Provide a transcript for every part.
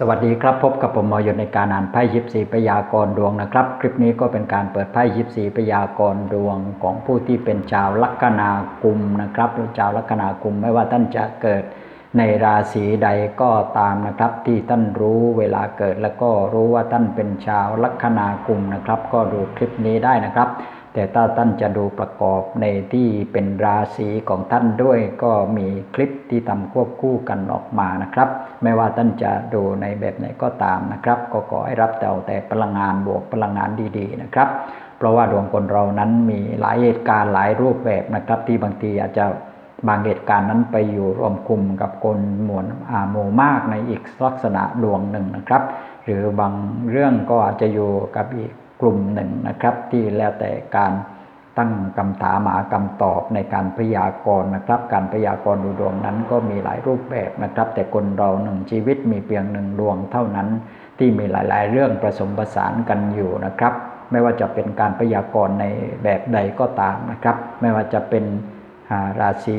สวัสดีครับ พบกับผมมอยนในการอ่านไพ่ยิปซีพยากรดวงนะครับ คลิปนี้ก็เป็นการเปิดไพ่ยิปซีพยากรดวงของผู้ที่เป็นชาวลัคนากุมนะครับหรือชาวลัคนากุมไม่ว่าท่านจะเกิดในราศีใดก็ตามนะครับ ที่ท่านรู้เวลาเกิดแล้วก็รู้ว่าท่านเป็นชาวลัคนากุมนะครับ ก็ดูคลิปนี้ได้นะครับ แต่ถ้าท่านจะดูประกอบในที่เป็นราศีของท่านด้วยก็มีคลิปที่ทำควบคู่กันออกมานะครับ ไม่ว่าท่านจะดูในแบบไหนก็ตามนะครับ ก็ขอให้รับแต่แต่พลังงานบวกพลังงานดีๆนะครับ เพราะว่าดวงคนเรานั้นมีหลายเหตุการณ์หลายรูปแบบนะครับ ที่บางทีอาจจะบางเหตุการณ์นั้นไปอยู่รวมกลุ่มกับคนหมวนอาโมมากในอีกลักษณะดวงหนึ่งนะครับ หรือบางเรื่องก็อาจจะอยู่กับอีก กลุ่มหนึ่งนะครับ ที่แล้วแต่การตั้งคำถามหาคำตอบในการพยากรณ์นะครับ การพยากรณ์ดูดวงนั้นก็มีหลายรูปแบบนะครับ แต่คนเราหนึ่งชีวิตมีเพียงหนึ่งดวงเท่านั้น ที่มีหลาย ๆ เรื่องผสมผสานกันอยู่นะครับ ไม่ว่าจะเป็นการพยากรณ์ในแบบใดก็ตามนะครับ ไม่ว่าจะเป็นราศี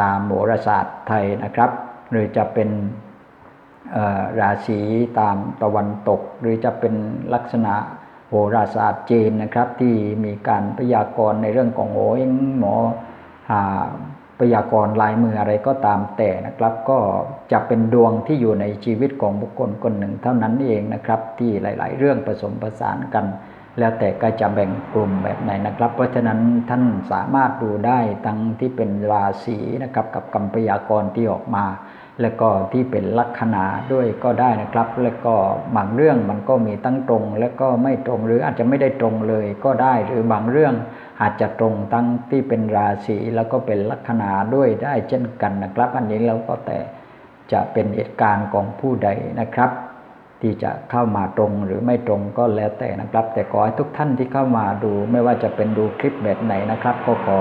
ตามโหราศาสตร์ไทยนะครับ หรือจะเป็นราศีตามตะวันตก หรือจะเป็นลักษณะ โหราศาสตร์จีนนะครับ ที่มีการพยากรณ์ในเรื่องของโอ้ยหมอพยากรณ์ลายมืออะไรก็ตามแต่นะครับ ก็จะเป็นดวงที่อยู่ในชีวิตของบุคคลคนหนึ่งเท่านั้นเองนะครับ ที่หลาย ๆ เรื่องผสมผสานกัน แล้วแต่ก็จะแบ่งกลุ่มแบบไหนนะครับ เพราะฉะนั้นท่านสามารถดูได้ทั้งที่เป็นราศีนะครับ กับคำพยากรณ์ที่ออกมา แล้วก็ที่เป็นลัคนาด้วยก็ได้นะครับ แล้วก็บางเรื่องมันก็มีตั้งตรง แล้วก็ไม่ตรงหรืออาจจะไม่ได้ตรงเลยก็ได้หรือบางเรื่องอาจจะตรงตั้งที่เป็นราศีแล้วก็เป็นลัคนาด้วยได้เช่นกันนะครับ อันนี้เราก็แต่จะเป็นเหตุการณ์ของผู้ใดนะครับ ที่จะเข้ามาตรงหรือไม่ตรงก็แล้วแต่นะครับ แต่ขอให้ทุกท่านที่เข้ามาดูไม่ว่าจะเป็นดูคลิปแบบไหนนะครับ ก็ขอ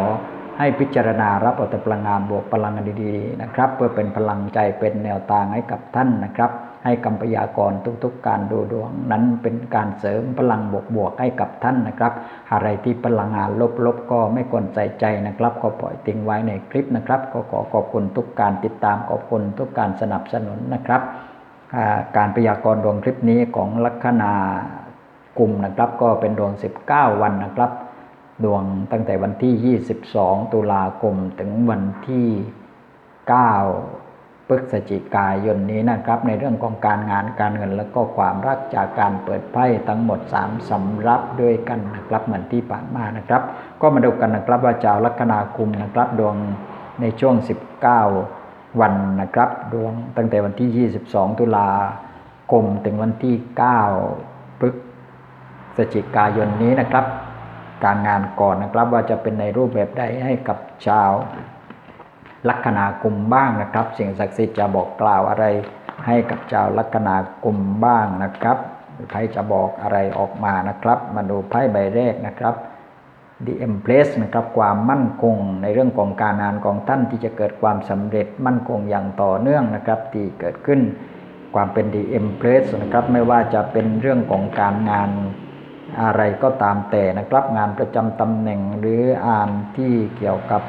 ให้พิจารณารับเอาแต่พลังงานบวกพลังงานดีๆนะครับ เพื่อเป็นพลังใจเป็นแนวทางให้กับท่านนะครับ ให้กำพยากรทุกๆ การดูดวงนั้นเป็นการเสริมพลังบวกๆให้กับท่านนะครับ อะไรที่พลังงานลบๆก็ไม่ควรใส่ใจนะครับ ก็ปล่อยทิ้งไว้ในคลิปนะครับ ก็ขอขอบคุณทุกการติดตามขอบคุณทุกการสนับสนุนนะครับการพยากรณ์ดวงคลิปนี้ของลัคนากุมนะครับ ก็เป็นดวง 19 วันนะครับ ดวงตั้งแต่วันที่ 22 ตุลาคมถึงวันที่ 9 พฤศจิกายนนี้นะครับ ในเรื่องของการงานการเงิน และก็ความรักจากการเปิดไพ่ทั้งหมด 3 สำรับด้วยกันนะครับเหมือนที่ผ่านมานะครับ ก็มาดูกันนะครับว่าจาวลัคนาคุมนะครับดวงในช่วง 19 วันนะครับ ดวงตั้งแต่วันที่ 22 ตุลาคมถึงวันที่ 9 พฤศจิกายนนี้นะครับ การงานก่อนนะครับ ว่าจะเป็นในรูปแบบใดให้กับชาวลัคนากุมบ้างนะครับ สิ่งศักดิ์สิทธิ์จะบอกกล่าวอะไร ให้กับชาวลัคนากุมบ้างนะครับไพ่จะบอกอะไรออกมานะครับ มาดูไพ่ใบแรกนะครับ The Empress นะครับความมั่นคงในเรื่องของการงานของท่านที่จะเกิดความสำเร็จมั่นคงอย่างต่อเนื่องนะครับ ที่เกิดขึ้นความเป็น The Empress นะครับ ไม่ว่าจะเป็นเรื่องของการงาน อะไรก็ตามแต่นะครับ งานประจำตำแหน่งหรืออ่านที่เกี่ยวกับ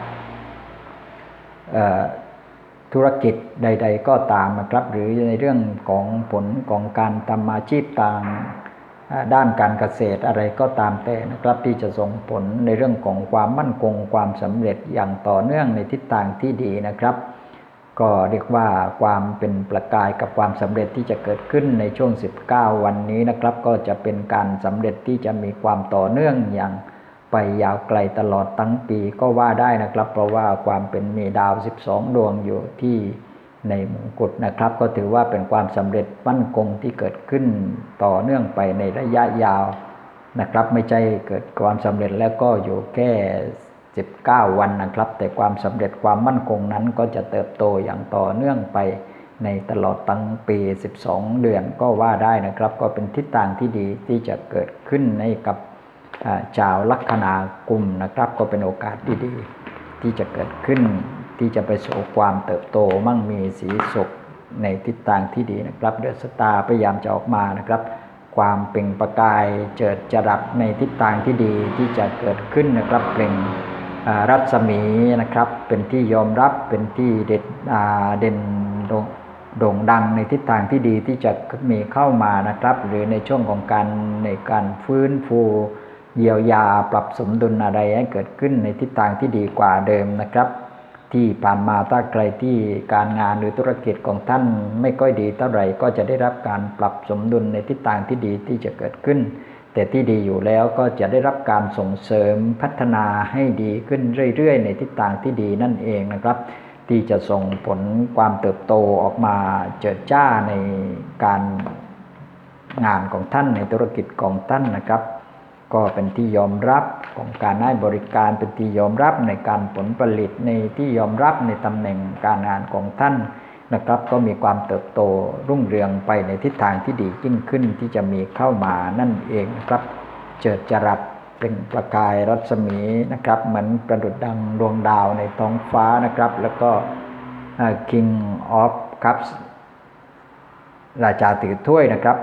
ธุรกิจใด ๆ ก็ตามนะครับ หรือในเรื่องของผลของการทำอาชีพต่างด้านการเกษตรอะไรก็ตามแต่นะครับ ที่จะส่งผลในเรื่องของความมั่นคงความสำเร็จอย่างต่อเนื่องในทิศทางที่ดีนะครับ ก็เรียกว่าความเป็นประกายกับความสำเร็จที่จะเกิดขึ้นในช่วง 19 วันนี้นะครับ ก็จะเป็นการสำเร็จที่จะมีความต่อเนื่องอย่างไปยาวไกลตลอดทั้งปีก็ว่าได้นะครับ เพราะว่าความเป็นมีดาว 12 ดวงอยู่ที่ในมงกุฎนะครับ ก็ถือว่าเป็นความสำเร็จมั่นคงที่เกิดขึ้นต่อเนื่องไปในระยะยาวนะครับ ไม่ใช่เกิดความสำเร็จแล้วก็อยู่แค่ 19 วันนะครับ แต่ความสำเร็จความมั่นคงนั้นก็จะเติบโตอย่างต่อเนื่องไปในตลอดตั้งปี 12 เดือนก็ว่าได้นะครับ ก็เป็นทิศทางที่ดีที่จะเกิดขึ้นในกับชาวลัคนากุมนะครับ ก็เป็นโอกาสดีๆที่จะเกิดขึ้น ที่จะไปสู่ความเติบโตมั่งมีสีสุขในทิศทางที่ดีนะครับเดือดสตาพยายามจะออกมานะครับ ความเปล่งประกายเจิดจรัสในทิศทางที่ดีที่จะเกิดขึ้นนะครับเปล่ง รัศมีนะครับ เป็นที่ยอมรับเป็นที่เด็ดเด่นโด่งดังในทิศทางที่ดีที่จะมีเข้ามานะครับ หรือในช่วงของการในการฟื้นฟูเยียวยาปรับสมดุลอะไรให้เกิดขึ้นในทิศทางที่ดีกว่าเดิมนะครับ ที่ผ่านมาถ้าใครที่การงานหรือธุรกิจของท่านไม่ค่อยดีเท่าไหร่ก็จะได้รับการปรับสมดุลในทิศทางที่ดีที่จะเกิดขึ้น แต่ที่ดีอยู่แล้วก็จะได้รับการส่งเสริมพัฒนาให้ดีขึ้นเรื่อยๆ ในทิศทางที่ดีนั่นเองนะครับ ที่จะส่งผลความเติบโตออกมาเจิดจ้าในการงานของท่านในธุรกิจของท่านนะครับ ก็เป็นที่ยอมรับของการให้บริการเป็นที่ยอมรับในการผลผลิตในที่ยอมรับในตำแหน่งการงานของท่าน นะครับ ก็มีความเติบโตรุ่งเรืองไปในทิศทางที่ดียิ่งขึ้นที่จะมีเข้ามานั่นเองนะครับเจิดจรัสเป็นประกายรัศมีนะครับ เหมือนประดุดดังดวงดาวในท้องฟ้านะครับ แล้วก็ King of Cups ราชาถือถ้วยนะครับ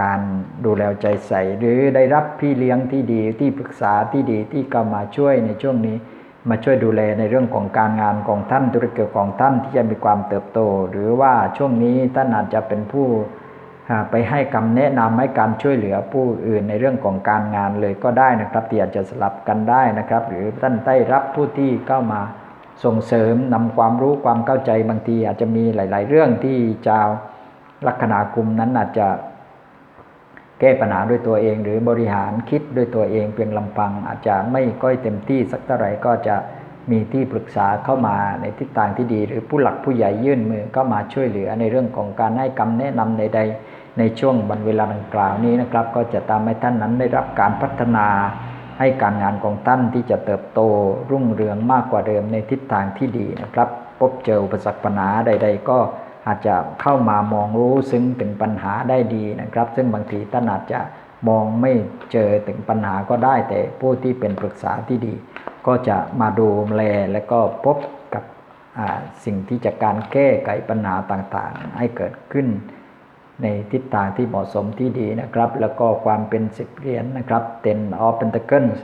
การดูแลใจใส่หรือได้รับพี่เลี้ยงที่ดีที่ปรึกษาที่ดีที่เข้ามาช่วยในช่วงนี้ มาช่วยดูแลในเรื่องของการงานของท่านธุรกิจของท่านที่จะมีความเติบโต หรือว่าช่วงนี้ท่านอาจจะเป็นผู้ไปให้คำแนะนำให้การช่วยเหลือผู้อื่นในเรื่องของการงานเลยก็ได้นะครับที่อาจจะสลับกันได้นะครับ หรือท่านได้รับผู้ที่เข้ามาส่งเสริมนำความรู้ความเข้าใจบางทีอาจจะมีหลาย ๆ เรื่องที่เจ้าลัคนาคุมนั้นอาจจะ แก้ปัญหาด้วยตัวเอง หรือบริหารคิดด้วยตัวเองเพียงลำพัง อาจจะไม่ก้อยเต็มที่สักเท่าไหร่ก็จะมีที่ปรึกษาเข้ามาในทิศทางที่ดี หรือผู้หลักผู้ใหญ่ยื่นมือเข้ามาช่วยเหลือในเรื่องของการให้คำแนะนำใดๆในช่วงวันเวลาดังกล่าวนี้นะครับ ก็จะทำให้ท่านนั้นได้รับการพัฒนาให้การงานของท่านที่จะเติบโตรุ่งเรืองมากกว่าเดิมในทิศทางที่ดีนะครับ พบเจออุปสรรคปัญหาใด ๆ ก็ อาจจะเข้ามามองรู้ซึ้งถึงปัญหาได้ดีนะครับ ซึ่งบางทีท่านอาจจะมองไม่เจอถึงปัญหาก็ได้ แต่ผู้ที่เป็นปรึกษาที่ดี ก็จะมาดูแลและก็พบกับสิ่งที่จะการแก้ไขปัญหาต่างๆ ให้เกิดขึ้น ในทิศทางที่เหมาะสมที่ดีนะครับ แล้วก็ความเป็นสิบเหรียญนนะครับ ten of pentacles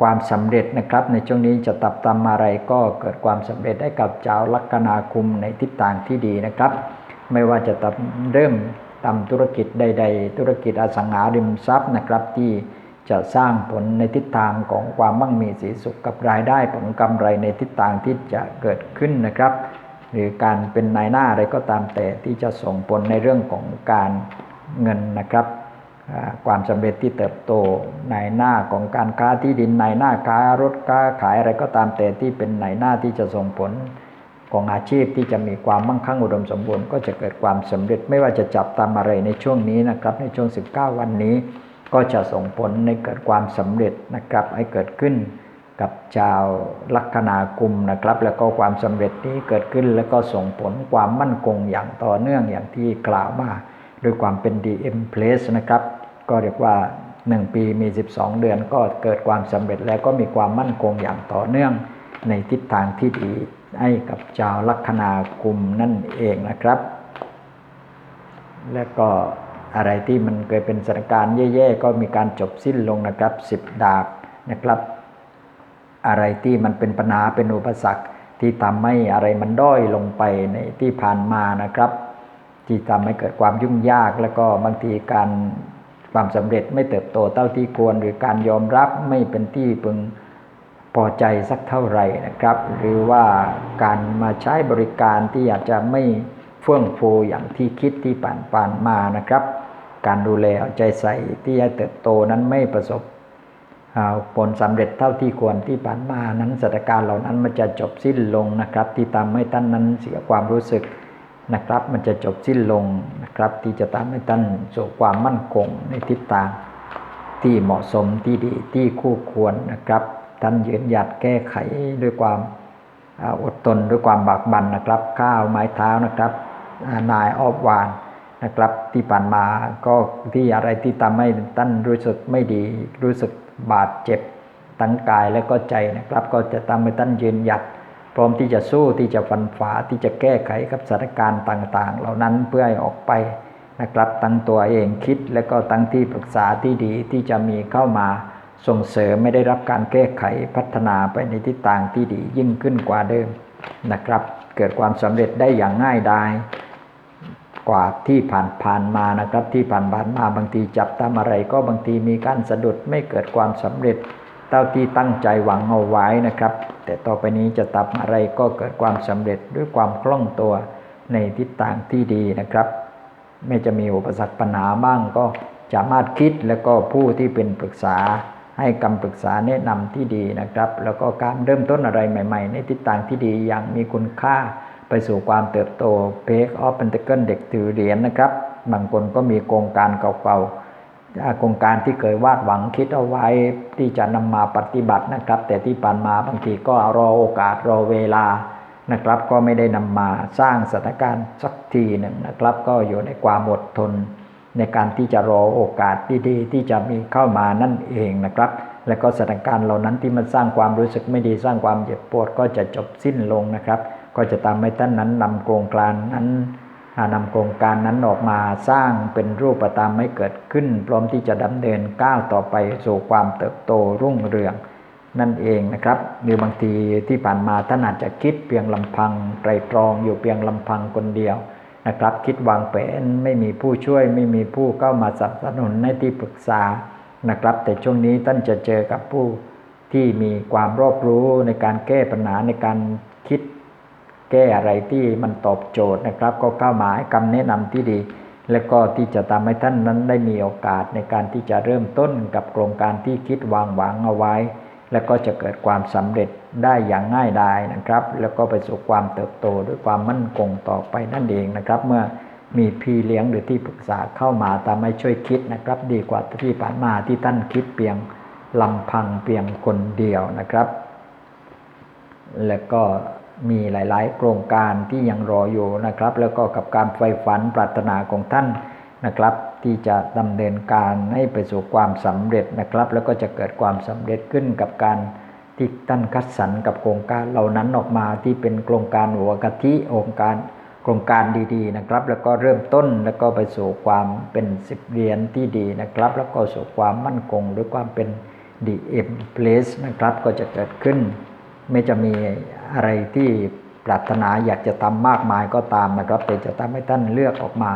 ความสำเร็จนะครับ ในช่วงนี้จะตับตำอะไรก็เกิดความสำเร็จให้กับเจ้าลัคนาคุมในทิศทางที่ดีนะครับ ไม่ว่าจะตัเริ่มทำธุรกิจใด ๆ ธุรกิจอสังหาริมทรัพย์นะครับที่จะสร้างผลในทิศทางของความมั่งมีสีสุขกับรายได้ผลกำไรในทิศทางที่จะเกิดขึ้นนะครับ หรือการเป็นนายหน้าอะไรก็ตามแต่ที่จะส่งผลในเรื่องของการเงินนะครับ ความสำเร็จที่เติบโตในหน้าของการค้าที่ดินในหน้าค้ารถค้าขายอะไรก็ตามแต่ที่เป็นในหน้าที่จะส่งผลของอาชีพที่จะมีความมั่งคั่งอุดมสมบูรณ์ก็จะเกิดความสำเร็จไม่ว่าจะจับตามอะไรในช่วงนี้นะครับในช่วง 19 วันนี้ ก็จะส่งผลในเกิดความสำเร็จนะครับให้เกิดขึ้นกับชาวลัคนากุมนะครับ แล้วก็ความสำเร็จนี้เกิดขึ้นแล้วก็ส่งผลความมั่นคงอย่างต่อเนื่องอย่างที่กล่าวมาด้วยความเป็น DM Place นะครับ ก็เรียกว่า 1 ปีมี 12 เดือนก็เกิดความสำเร็จแล้วก็มีความมั่นคงอย่างต่อเนื่องในทิศทางที่ดีให้กับชาวลัคนากุมนั่นเองนะครับ และก็อะไรที่มันเคยเป็นสถานการณ์แย่ๆก็มีการจบสิ้นลงนะครับ10ดาบนะครับ อะไรที่มันเป็นปัญหาเป็นอุปสรรคที่ทำให้อะไรมันด้อยลงไปในที่ผ่านมานะครับ ที่ทำให้เกิดความยุ่งยากแล้วก็บางทีการ ความสำเร็จไม่เติบโตเท่าที่ควร หรือการยอมรับไม่เป็นที่พึงพอใจสักเท่าไหร่นะครับ หรือว่าการมาใช้บริการที่อาจจะไม่เฟื่องฟูอย่างที่คิดที่ผ่านผ่านมานะครับ การดูแลเอาใจใส่ที่จะเติบโตนั้นไม่ประสบผลสำเร็จเท่าที่ควรที่ผ่านมานั้นสถานการณ์เหล่านั้นมันจะจบสิ้นลงนะครับ ที่ทำให้ท่านนั้นเสียความรู้สึก นะครับ มันจะจบสิ้นลงนะครับ ที่จะทำให้ท่านสู่ความมั่นคงในทิศทางที่เหมาะสมที่ดีที่คู่ควรนะครับ ท่านยืนหยัดแก้ไขด้วยความอดทนด้วยความบากบั่นนะครับข้าวไม้เท้านะครับ นายออบวานนะครับ ที่ผ่านมาก็ที่อะไรที่ทำให้ท่านรู้สึกไม่ดีรู้สึกบาดเจ็บทั้งกายและก็ใจนะครับ ก็จะทำให้ท่านยืนหยัด พร้อมที่จะสู้ที่จะฟันฝ่าที่จะแก้ไขกับสถานการณ์ต่าง ๆ เหล่านั้นเพื่อให้ออกไปนะครับตั้งตัวเองคิดและก็ตั้งที่ปรึกษาที่ดีที่จะมีเข้ามาส่งเสริมไม่ได้รับการแก้ไขพัฒนาไปในทิศทางที่ดียิ่งขึ้นกว่าเดิมนะครับ เกิดความสำเร็จได้อย่างง่ายดายกว่าที่ผ่านผ่านๆมานะครับที่ผ่านผ่านๆมาบางทีจับตามอะไรก็บางทีมีการสะดุดไม่เกิดความสำเร็จ ท่าที่ตั้งใจหวังเอาไว้นะครับ แต่ต่อไปนี้จะทำอะไรก็เกิดความสำเร็จด้วยความคล่องตัวในทิศทางที่ดีนะครับ ไม่จะมีอุปสรรคปัญหาบ้างก็สามารถคิดแล้วก็ผู้ที่เป็นปรึกษาให้คำปรึกษาแนะนำที่ดีนะครับ แล้วก็การเริ่มต้นอะไรใหม่ ๆ ในทิศทางที่ดีอย่างมีคุณค่าไปสู่ความเติบโตเพกออฟเป็นตะเกิลเด็กถือเหรียญนะครับ บางคนก็มีโครงการเก่าๆ โครงการที่เคยวาดหวังคิดเอาไว้ที่จะนำมาปฏิบัตินะครับ แต่ที่ผ่านมาบางทีก็รอโอกาสรอเวลานะครับ ก็ไม่ได้นำมาสร้างสถานการณ์สักทีหนึ่งนะครับ ก็อยู่ในความอดทน ในการที่จะรอโอกาสดีๆที่จะมีเข้ามานั่นเองนะครับ และก็สถานการณ์เหล่านั้นที่มันสร้างความรู้สึกไม่ดีสร้างความเจ็บปวดก็จะจบสิ้นลงนะครับ ก็จะตามให้ท่านนั้นนำโครงการนั้น นำโครงการนั้นออกมาสร้างเป็นรูปธรรมให้เกิดขึ้น พร้อมที่จะดำเนินก้าวต่อไปสู่ความเติบโตรุ่งเรือง นั่นเองนะครับหรือบางทีที่ผ่านมาท่านอาจจะคิดเพียงลำพังไตรตรองอยู่เพียงลำพังคนเดียวนะครับ คิดวางแผนไม่มีผู้ช่วยไม่มีผู้เข้ามาสนับสนุนในที่ปรึกษานะครับ แต่ช่วงนี้ท่านจะเจอกับผู้ที่มีความรอบรู้ในการแก้ปัญหาในการคิด แก้อะไรที่มันตอบโจทย์นะครับ ก็เข้ามาให้คำแนะนำที่ดี และก็ที่จะทำให้ท่านนั้นได้มีโอกาสในการที่จะเริ่มต้นกับโครงการที่คิดวางหวังเอาไว้ และก็จะเกิดความสำเร็จได้อย่างง่ายดายนะครับ แล้วก็ไปสู่ความเติบโตด้วยความมั่นคงต่อไปนั่นเองนะครับ เมื่อมีพี่เลี้ยงหรือที่ปรึกษาเข้ามาทำให้ช่วยคิดนะครับ ดีกว่าที่ผ่านมาที่ท่านคิดเพียงลำพังเพียงคนเดียวนะครับ แล้วก็ มีหลาย ๆ โครงการที่ยังรออยู่นะครับ แล้วก็กับการไฟฝันปรารถนาของท่านนะครับ ที่จะดำเนินการให้ไปสู่ความสำเร็จนะครับ แล้วก็จะเกิดความสำเร็จขึ้นกับการที่ท่านคัดสรรกับโครงการเหล่านั้นออกมาที่เป็นโครงการหัวกะทิโครงการโครงการดีๆนะครับ แล้วก็เริ่มต้นแล้วก็ไปสู่ความเป็นสิบเหรียญที่ดีนะครับ แล้วก็สู่ความมั่นคงหรือความเป็นดีเอ็มเพลสนะครับก็จะเกิดขึ้น ไม่จะมีอะไรที่ปรารถนาอยากจะทำมากมายก็ตามนะครับ แต่จะทำให้ท่านเลือกออกมา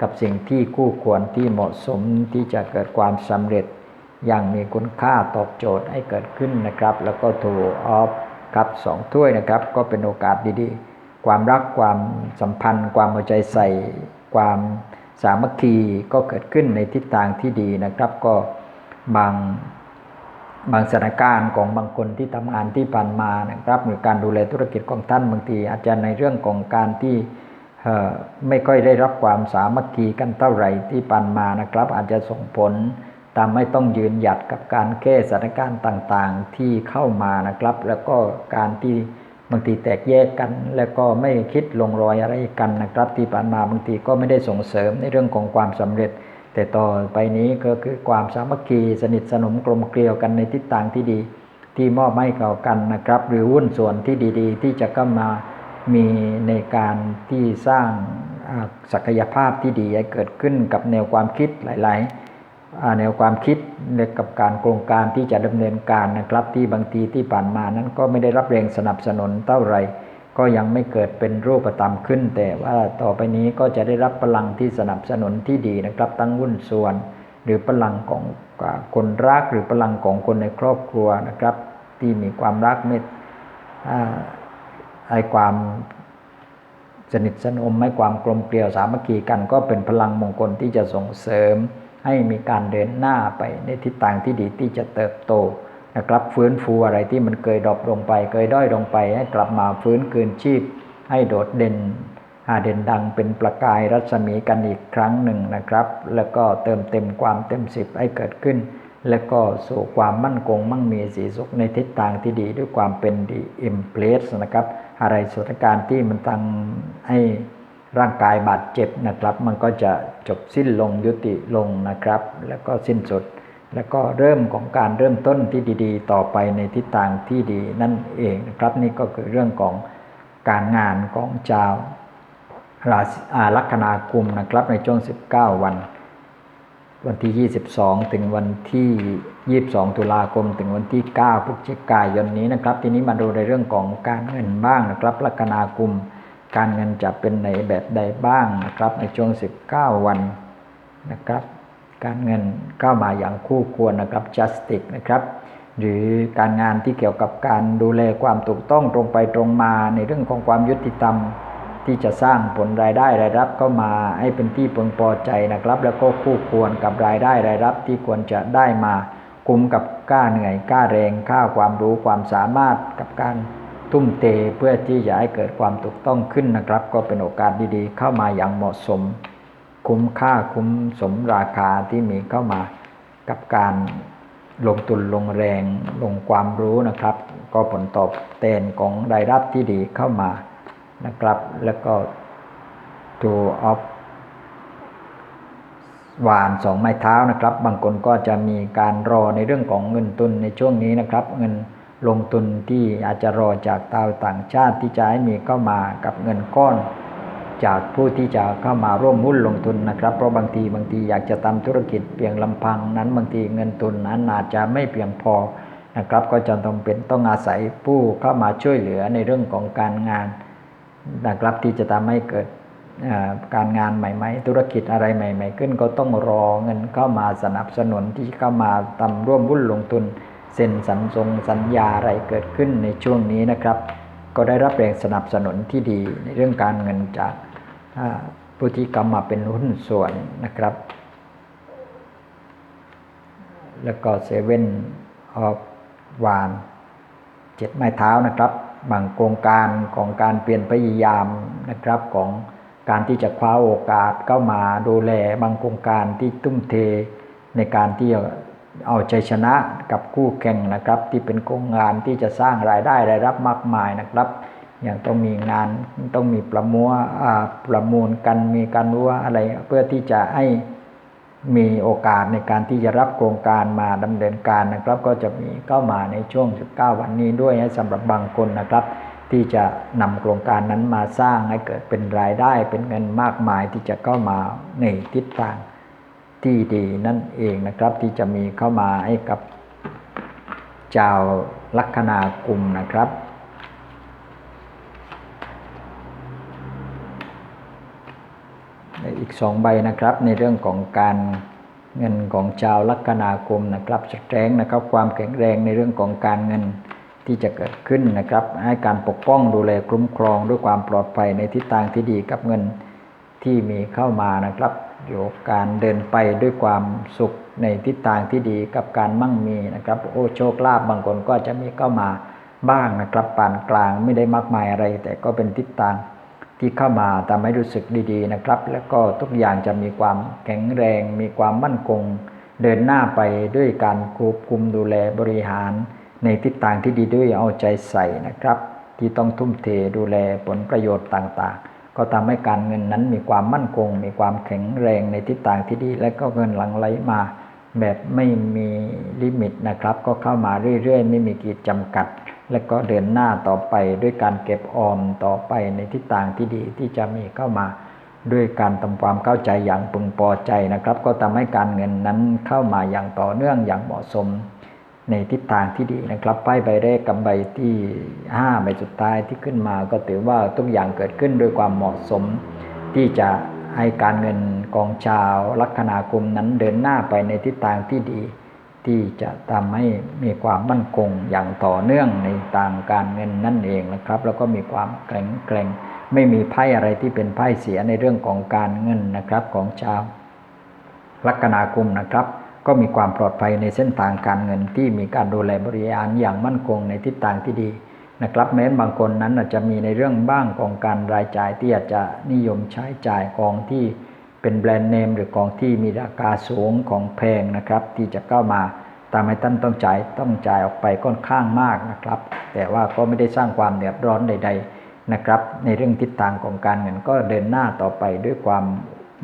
กับสิ่งที่คู่ควรที่เหมาะสมที่จะเกิดความสำเร็จ อย่างมีคุณค่าตอบโจทย์ให้เกิดขึ้นนะครับ แล้วก็ทูออฟกับสองถ้วยนะครับ ก็เป็นโอกาสดีๆ ความรักความสัมพันธ์ ความเอาใจใส่ ความสามัคคีก็เกิดขึ้นในทิศทางที่ดีนะครับ ก็บาง บางสถานการณ์ของบางคนที่ทำงานที่ผ่านมานะครับหรือการดูแลธุรกิจของท่านบางที อาจจะในเรื่องของการที่ไม่ค่อยได้รับความสามัคคีกันเท่าไหร่ที่ผ่านมานะครับ อาจจะส่งผลทำให้ต้องยืนหยัดกับการแก้สถานการณ์ต่างๆที่เข้ามานะครับ แล้วก็การที่บางทีแตกแยกกัน แล้วก็ไม่คิดลงรอยอะไรกันนะครับ ที่ผ่านมาบางทีก็ไม่ได้ส่งเสริมในเรื่องของความสำเร็จ แต่ต่อไปนี้ก็คือความสามัคคีสนิทสนมกลมเกลียวกันในทิศทางที่ดี ที่มอบให้เก่ากันนะครับ หรือหุ้นส่วนที่ดี ๆ ที่จะเข้ามามีในการที่สร้างศักยภาพที่ดีให้เกิดขึ้นกับแนวความคิดหลาย ๆ แนวความคิดกับการโครงการที่จะดำเนินการนะครับ ที่บางทีที่ผ่านมานั้นก็ไม่ได้รับแรงสนับสนุนเท่าไหร่ ก็ยังไม่เกิดเป็นรูปธรรมขึ้น แต่ว่าต่อไปนี้ก็จะได้รับพลังที่สนับสนุนที่ดีนะครับ ทั้งหุ้นส่วน หรือพลังของคนรักหรือพลังของคนในครอบครัวนะครับ ที่มีความรักเมตอ่าให้ความสนิทสนมให้ความกลมเกลียวสามัคคีกันก็เป็นพลังมงคลที่จะส่งเสริม ให้มีการเดินหน้าไปในทิศทางที่ดีที่จะเติบโต นะครับฟื้นฟูอะไรที่มันเคยดรอปลงไป เคยด้อยลงไป ให้กลับมาฟื้นคืนชีพ ให้โดดเด่นอาเด่นดังเป็นประกายรัศมีกันอีกครั้งหนึ่งนะครับ แล้วก็เติมเต็มความเต็มสิบให้เกิดขึ้น แล้วก็สู่ความมั่นคงมั่งมีสีสุขในทิศทางที่ดีด้วยความเป็นดีอิมเพลสนะครับ อะไรสถานการณ์ที่มันตั้งให้ร่างกายบาดเจ็บนะครับ มันก็จะจบสิ้นลงยุติลงนะครับ แล้วก็สิ้นสุด แล้วก็เริ่มของการเริ่มต้นที่ดีๆ ต่อไปในทิศทางที่ดีนั่นเองนะครับนี่ก็คือเรื่องของการงานของชาวราศีลัคนากุมนะครับในช่วง 19 วัน วันที่ 22 ถึงวันที่ 22 ตุลาคม ถึงวันที่ 9พฤศจิกายนนี้นะครับ ทีนี้มาดูในเรื่องของการเงินบ้างนะครับลัคนากุมการเงินจะเป็นในแบบใดบ้างนะครับในช่วง 19 วันนะครับ การเงินเข้ามาอย่างคู่ควรนะครับ justice นะครับหรือการงานที่เกี่ยวกับการดูแลความถูกต้องตรงไปตรงมาในเรื่องของความยุติธรรม ที่จะสร้างผลรายได้รายรับเข้ามาให้เป็นที่พึงพอใจนะครับ แล้วก็คู่ควรกับรายได้รายรับที่ควรจะได้มาคุ้มกับค่าเหนื่อยค่าแรงค่าความรู้ความสามารถกับการทุ่มเทเพื่อที่จะให้เกิดความถูกต้องขึ้นนะครับ ก็เป็นโอกาสดีๆ เข้ามาอย่างเหมาะสม คุ้มค่าคุ้มสมราคาที่มีเข้ามากับการลงทุนลงแรงลงความรู้นะครับ ก็ผลตอบแทนของรายรับที่ดีเข้ามานะครับ แล้วก็ two of หวานสองไม้เท้านะครับ บางคนก็จะมีการรอในเรื่องของเงินทุนในช่วงนี้นะครับ เงินลงทุนที่อาจจะรอจากตาวต่างชาติที่จะให้มีเข้ามากับเงินก้อน จากผู้ที่จะเข้ามาร่วมหุ้นลงทุนนะครับ เพราะบางทีบางทีอยากจะทำธุรกิจเพียงลำพังนั้นบางทีเงินทุนนั้นอาจจะไม่เพียงพอนะครับ ก็จะต้องเป็นต้องอาศัยผู้เข้ามาช่วยเหลือในเรื่องของการงานนะครับที่จะทำให้เกิดการงานใหม่ๆ ธุรกิจอะไรใหม่ ๆ ขึ้นก็ต้องรอเงินเข้ามาสนับสนุนที่เข้ามาทำร่วมหุ้นลงทุนเซ็นสัญญงสัญญาอะไรเกิดขึ้นในช่วงนี้นะครับ ก็ได้รับแรงสนับสนุนที่ดีในเรื่องการเงินจาก ผู้ที่กำมาเป็นหุ้นส่วนนะครับ แล้วก็เซเว่นออฟวานเจ็ดไม้เท้านะครับบางโครงการของการเปลี่ยนพยายามนะครับของการที่จะคว้าโอกาสเข้ามาดูแลบางโครงการที่ตุ้มเทในการที่เอาใจชนะกับคู่แข่งนะครับ ที่เป็นโครงงานที่จะสร้างรายได้รายรับมากมายนะครับ อย่างต้องมีงานต้องมีประมัวประมูลกันมีการวัวอะไร เพื่อที่จะให้มีโอกาสในการที่จะรับโครงการมาดำเนินการนะครับ ก็จะมีเข้ามาในช่วง 19 วันนี้ด้วยสำหรับบางคนนะครับ ที่จะนำโครงการนั้นมาสร้างให้เกิดเป็นรายได้เป็นเงินมากมายที่จะเข้ามาในทิศทางที่ดีนั่นเองนะครับ ที่จะมีเข้ามาให้กับเจ้าลัคนากุมนะครับ อีกสองใบนะครับ ในเรื่องของการเงินของชาวลัคนาคมนะครับสแตรงนะครับ ความแข็งแรงในเรื่องของการเงินที่จะเกิดขึ้นนะครับ ให้การปกป้องดูแลคุ้มครองด้วยความปลอดภัยในทิศทางที่ดีกับเงินที่มีเข้ามานะครับอยู่การเดินไปด้วยความสุขในทิศทางที่ดีกับการมั่งมีนะครับ โอ้โชคลาภบางคนก็จะมีเข้ามาบ้างนะครับปานกลางไม่ได้มากมายอะไร แต่ก็เป็นทิศทาง ที่เข้ามาทำให้รู้สึกดีๆนะครับ แล้วก็ทุกอย่างจะมีความแข็งแรง มีความมั่นคง เดินหน้าไปด้วยการควบคุมดูแลบริหาร ในทิศทางที่ดีด้วยเอาใจใส่นะครับ ที่ต้องทุ่มเทดูแลผลประโยชน์ต่างๆ ก็ทำให้การเงินนั้นมีความมั่นคง มีความแข็งแรงในทิศทางที่ดี และก็เงินหลั่งไหลมา แบบไม่มีลิมิตนะครับ ก็เข้ามาเรื่อยๆ ไม่มีขีดจำกัด และก็เดินหน้าต่อไปด้วยการเก็บออมต่อไปในทิศทางที่ดีที่จะมีเข้ามา ด้วยการทำความเข้าใจอย่างพึงพอใจนะครับ ก็ทำให้การเงินนั้นเข้ามาอย่างต่อเนื่องอย่างเหมาะสม ในทิศทางที่ดีนะครับป้ายใบแรกกับใบที่5ใบสุดท้ายที่ขึ้นมา ก็ถือว่าทุกอย่างเกิดขึ้นด้วยความเหมาะสม ที่จะให้การเงินกองชาวลัคนาคมนั้นเดินหน้าไปในทิศทางที่ดี ที่จะทำให้มีความมั่นคงอย่างต่อเนื่องในทางการเงินนั่นเองนะครับ แล้วก็มีความแข็งแกร่งไม่มีไพ่อะไรที่เป็นไพ่เสียในเรื่องของการเงินนะครับของชาวลัคนาคุมนะครับ ก็มีความปลอดภัยในเส้นทางการเงินที่มีการดูแลบริหารอย่างมั่นคงในทิศทางที่ดีนะครับ แม้บางคนนั้นอาจจะมีในเรื่องบ้างของการรายจ่ายที่อาจจะนิยมใช้จ่ายกองที่ เป็นแบรนด์เนมหรือกองที่มีราคาสูงของแพงนะครับ ที่จะเข้ามาตามให้ท่านต้องจ่ายต้องจ่ายออกไปค่อนข้างมากนะครับ แต่ว่าก็ไม่ได้สร้างความเดือดร้อนใด ๆนะครับ ในเรื่องทิศทางของการเงินก็เดินหน้าต่อไปด้วยความ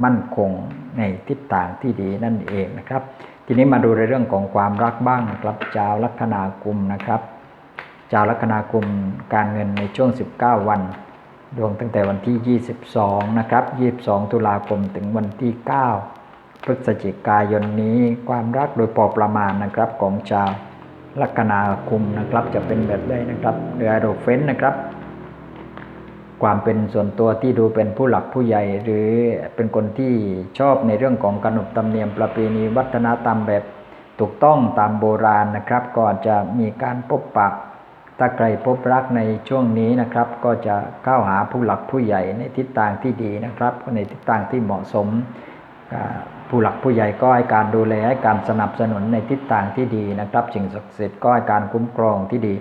มั่นคงในทิศทางที่ดีนั่นเองนะครับ ทีนี้มาดูในเรื่องของความรักบ้างนะครับชาวลัคนากุมนะครับชาวลัคนากุมการเงินในช่วง 19 วัน ดวงตั้งแต่วันที่ 22 นะครับ 22 ตุลาคมถึงวันที่ 9 พฤศจิกายนนี้ความรักโดยพอประมาณนะครับของชาวลัคนากุมนะครับจะเป็นแบบใดนะครับเรือโรเฟนนะครับ ความเป็นส่วนตัวที่ดูเป็นผู้หลักผู้ใหญ่ หรือเป็นคนที่ชอบในเรื่องของขนบธรรมเนียมประเพณีวัฒนธรรมแบบถูกต้องตามโบราณนะครับก็อาจจะมีการพบปะ ถ้าใครพบรักในช่วงนี้นะครับ ก็จะเข้าหาผู้หลักผู้ใหญ่ในทิศทางที่ดีนะครับ ในทิศทางที่เหมาะสม ผู้หลักผู้ใหญ่ก็ให้การดูแลให้การสนับสนุนในทิศทางที่ดีนะครับสิ่งศักดิ์สิทธิ์ก็ให้การคุ้มครองที่ดี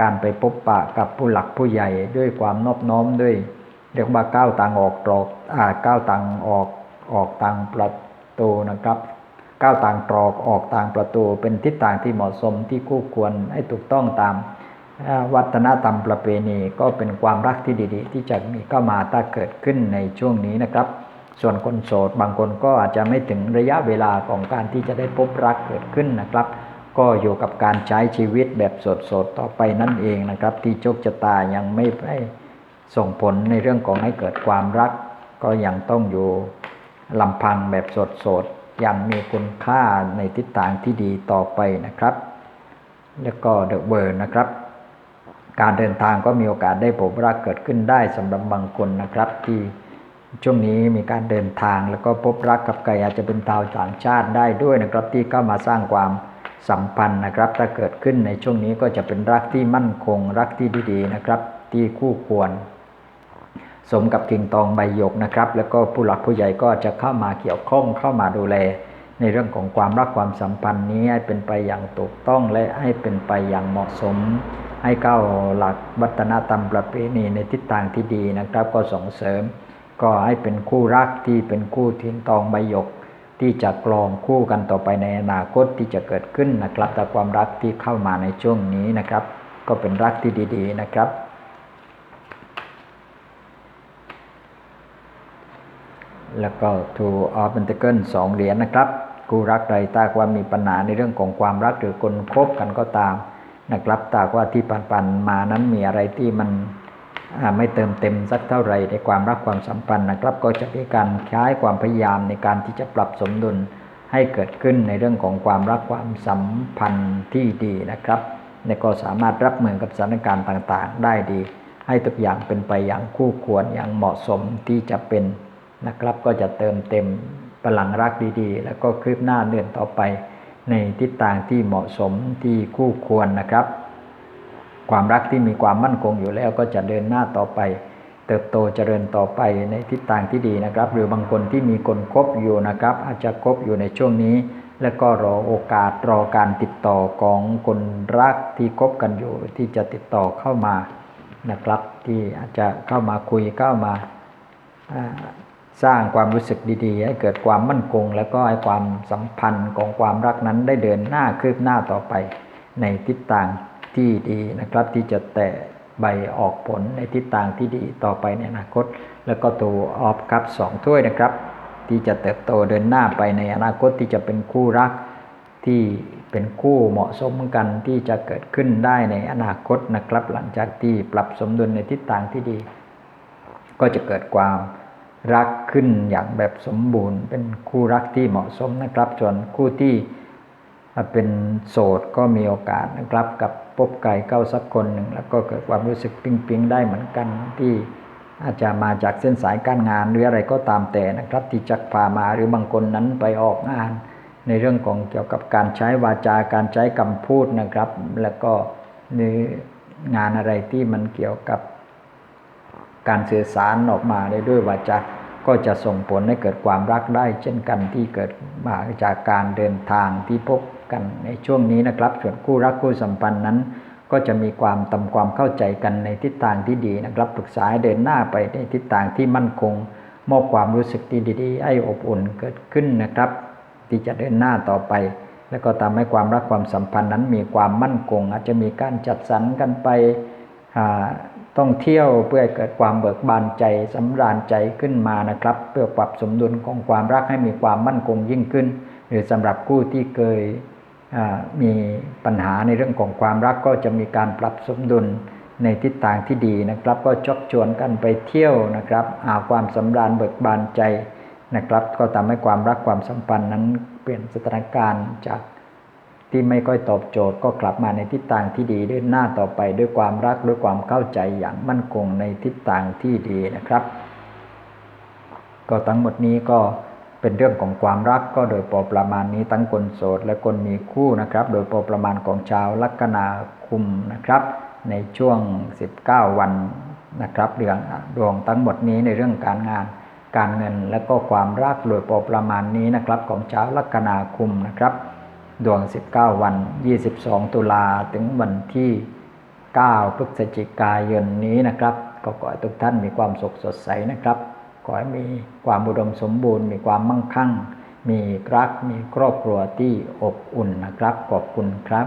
การไปพบปะกับผู้หลักผู้ใหญ่ด้วยความนอบน้อมด้วย เรียกว่าก้าวต่างออกตรอกอ่าก้าวต่างออกออกต่างประตูนะครับก้าวต่างตรอกออกต่างประตู เป็นทิศทางที่เหมาะสมที่คู่ควรให้ถูกต้องตาม วัฒนธรรมประเพณีก็เป็นความรักที่ดีๆ ที่จะมีเข้ามาถ้าเกิดขึ้นในช่วงนี้นะครับ ส่วนคนโสดบางคนก็อาจจะไม่ถึงระยะเวลาของการที่จะได้พบรักเกิดขึ้นนะครับ ก็อยู่กับการใช้ชีวิตแบบสดๆต่อไปนั่นเองนะครับ ที่โชคชะตายังไม่ได้ส่งผลในเรื่องของให้เกิดความรัก ก็ยังต้องอยู่ลำพังแบบสดๆย่างมีคุณค่าในทิศทางที่ดีต่อไปนะครับ แล้วก็เดอะเวิร์นะครับ การเดินทางก็มีโอกาสได้พบรักเกิดขึ้นได้สำหรับบางคนนะครับ ที่ช่วงนี้มีการเดินทางแล้วก็พบรักกับใครอาจจะเป็นชาวต่างชาติได้ด้วยนะครับ ที่เข้ามาสร้างความสัมพันธ์นะครับ ถ้าเกิดขึ้นในช่วงนี้ก็จะเป็นรักที่มั่นคง รักที่ดีๆนะครับ ที่คู่ควร สมกับกิ่งตองใบหยกนะครับ แล้วก็ผู้หลักผู้ใหญ่ก็จะเข้ามาเกี่ยวข้องเข้ามาดูแล ในเรื่องของความรักความสัมพันธ์นี้ให้เป็นไปอย่างถูกต้องและให้เป็นไปอย่างเหมาะสม ให้ก้าหลักวัฒนธรรมประเพณีในทิศทางที่ดีนะครับ ก็ส่งเสริม ก็ให้เป็นคู่รักที่เป็นคู่ทินตองใบหยก ที่จะกลองคู่กันต่อไปในอนาคตที่จะเกิดขึ้นนะครับแต่ความรักที่เข้ามาในช่วงนี้นะครับ ก็เป็นรักที่ดีๆนะครับแล้วก็ two of Pentacle สองเหรียญนะครับ คู่รักใดถ้าว่ามีปัญหาในเรื่องของความรักหรือคนคบกันก็ตามนะครับถ้าว่าที่ผ่านๆมานั้นมีอะไรที่มันไม่เติมเต็มสักเท่าไหร่ในความรักความสัมพันธ์นะครับ ก็จะมีการใช้ความพยายามในการที่จะปรับสมดุลให้เกิดขึ้นในเรื่องของความรักความสัมพันธ์ที่ดีนะครับและก็สามารถรับมือกับสถานการณ์ต่างๆ ได้ดี ให้ทุกอย่างเป็นไปอย่างคู่ควรอย่างเหมาะสมที่จะเป็นนะครับ ก็จะเติมเต็ม พลังรักดีๆ แล้วก็คืบหน้าเดินต่อไปในทิศทางที่เหมาะสมที่คู่ควรนะครับ ความรักที่มีความมั่นคงอยู่แล้วก็จะเดินหน้าต่อไป เติบโตเจริญต่อไปในทิศทางที่ดีนะครับ หรือบางคนที่มีคนคบอยู่นะครับ อาจจะคบอยู่ในช่วงนี้ แล้วก็รอโอกาสรอการติดต่อของคนรักที่คบกันอยู่ที่จะติดต่อเข้ามานะครับ ที่อาจจะเข้ามาคุยเข้ามาอ่า สร้างความรู้สึกดีๆ ให้เกิดความมั่นคง แล้วก็ให้ความสัมพันธ์ของความรักนั้นได้เดินหน้าคืบหน้าต่อไป ในทิศทางที่ดีนะครับ ที่จะแตะใบออกผลในทิศทางที่ดีต่อไปในอนาคต แล้วก็ตัวออฟคัพสองถ้วยนะครับ ที่จะเติบโตเดินหน้าไปในอนาคตที่จะเป็นคู่รักที่เป็นคู่เหมาะสมกันที่จะเกิดขึ้นได้ในอนาคตนะครับ หลังจากที่ปรับสมดุลในทิศทางที่ดี ก็จะเกิดความ รักขึ้นอย่างแบบสมบูรณ์ เป็นคู่รักที่เหมาะสมนะครับ ส่วนคู่ที่เป็นโสดก็มีโอกาสนะครับ กับพบไก่เก้าสักคนหนึ่งแล้วก็เกิดความรู้สึกปิ๊งปิงๆได้เหมือนกันที่อาจจะมาจากเส้นสายการงานหรืออะไรก็ตามแต่นะครับ ที่จักพามาหรือบางคนนั้นไปออกงาน ในเรื่องของเกี่ยวกับการใช้วาจาการใช้คำพูดนะครับ แล้วก็ในงานอะไรที่มันเกี่ยวกับ การสื่อสารออกมาได้ด้วยวาจาก็จะส่งผลให้เกิดความรักได้ เช่นกันที่เกิดมาจากการเดินทางที่พบกันในช่วงนี้นะครับ ส่วนคู่รักคู่สัมพันธ์นั้น ก็จะมีความทำความเข้าใจกันในทิศทางที่ดีนะครับปรึกษาเดินหน้าไปในทิศทางที่มั่นคงมอบความรู้สึกที่ดีๆให้อบอุ่นเกิดขึ้นนะครับ ที่จะเดินหน้าต่อไป แล้วก็ทำให้ความรักความสัมพันธ์นั้นมีความมั่นคง อาจจะมีการจัดสรรกันไปอ่า ต้องเที่ยวเพื่อให้เกิดความเบิกบานใจสำราญใจขึ้นมานะครับ เพื่อปรับสมดุลของความรักให้มีความมั่นคงยิ่งขึ้น หรือสำหรับคู่ที่เคยมีปัญหาในเรื่องของความรักก็จะมีการปรับสมดุลในทิศทางที่ดีนะครับ ก็ชกชวนกันไปเที่ยวนะครับหาความสำราญเบิกบานใจนะครับ ก็ทำให้ความรักความสัมพันธ์นั้นเปลี่ยนสถานการณ์จาก ที่ไม่ค่อยตอบโจทย์ก็กลับมาในทิศทางที่ดีเดินหน้าต่อไปด้วยความรักด้วยความเข้าใจอย่างมั่นคงในทิศทางที่ดีนะครับ ก็ทั้งหมดนี้ก็เป็นเรื่องของความรักก็โดยพอประมาณนี้ทั้งคนโสดและคนมีคู่นะครับ โดยพอประมาณของชาวลัคนาคุมนะครับ ในช่วง 19 วันนะครับเรื่องดวงทั้งหมดนี้ในเรื่องการงานการเงินและก็ความรักโดยพอประมาณนี้นะครับของชาวลัคนาคุมนะครับ ดวง 19 วัน 22 ตุลาถึงวันที่ 9 พฤศจิกายนนี้นะครับ ก็ขอให้ทุกท่านมีความสุขสดใสนะครับ ขอให้มีความอุดมสมบูรณ์ มีความมั่งคั่ง มีรัก มีครอบครัวที่อบอุ่นนะครับ ขอบคุณครับ